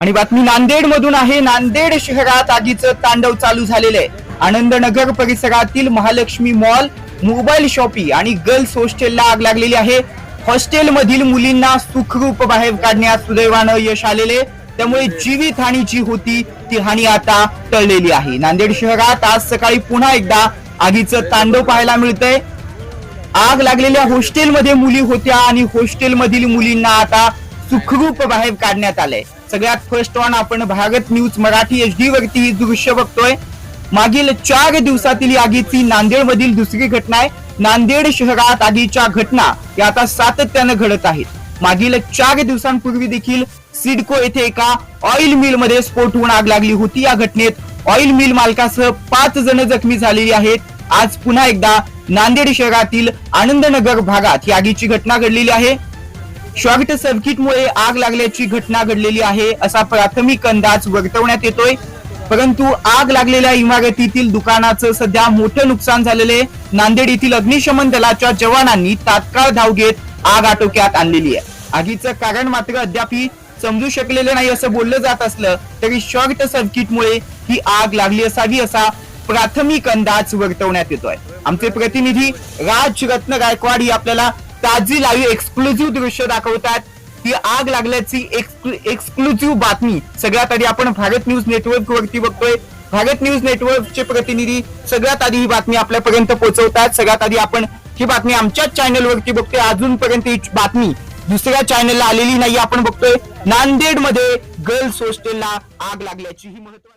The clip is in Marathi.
आणि बातमी नांदेड मधून आहे. नांदेड शहरात आगीचं तांडव चालू झालेलं आहे. आनंदनगर परिसरातील महालक्ष्मी मॉल मोबाईल शॉपी आणि गर्ल्स हॉस्टेलला आग लागलेली आहे. हॉस्टेल मधील मुलींना सुखरूप बाहेर काढण्यात सुदैवानं यश आलेले त्यामुळे जीवित हानी जी होती ती हानी आता टळलेली आहे. नांदेड शहरात आज सकाळी पुन्हा एकदा आगीचं तांडव पाहायला मिळतंय. आग लागलेल्या हॉस्टेलमध्ये मुली होत्या आणि हॉस्टेलमधील मुलींना आता सुखरूप बाहेर काढण्यात आलंय. सगळ्यात फर्स्ट ऑन आपण Bharat news Marathi H D वरती ही दृश्य बघतोय. मागील चार दिवसातील आगीची नांदेडमधील दुसरी घटना आहे. नांदेड शहरात आगीच्या घटना या आता सातत्यानं घडत आहेत. मागील चार दिवसांपूर्वी देखील सिडको येथे एका ऑइल मिलमध्ये स्फोट होऊन आग लागली होती. या घटनेत ऑइल मिल मालकासह पाच जण जखमी झालेली आहेत. आज पुन्हा एकदा नांदेड शहरातील आनंदनगर भागात ही आगीची घटना घडलेली आहे. शॉर्ट सर्किटमुळे आग लागल्याची घटना घडलेली आहे असा प्राथमिक अंदाज वर्तवण्यात येतोय. परंतु आग लागलेल्या इमारतीतील दुकानाचं सध्या मोठं नुकसान झालेले नांदेड येथील अग्निशमन दलाच्या जवानांनी तात्काळ धाव घेत आग आटोक्यात आणलेली आहे. आगीचं कारण मात्र अद्याप समजू शकलेलं नाही असं बोललं जात असलं तरी शॉर्ट सर्किटमुळे ही आग लागली असावी असा प्राथमिक अंदाज वर्तवण्यात येतोय. आमचे प्रतिनिधी राज रत्न गायकवाड ही आपल्याला ताजी लाईव्ह एक्सक्लुझिव्ह दृश्य दाखवतात. ती आग लागल्याची एक्सक्लुझिव्ह बातमी. सगळ्यात आधी आपण भारत न्यूज नेटवर्क वरती बघतोय. भारत न्यूज नेटवर्कचे प्रतिनिधी सगळ्यात आधी ही बातमी आपल्यापर्यंत पोहोचवतात. सगळ्यात आधी आपण ही बातमी आमच्याच चॅनल वरती बघतोय. अजूनपर्यंत ही बातमी दुसऱ्या चॅनलला आलेली नाही आपण बघतोय. नांदेडमध्ये गर्ल्स हॉस्टेलला आग लागल्याची ही महत्वाची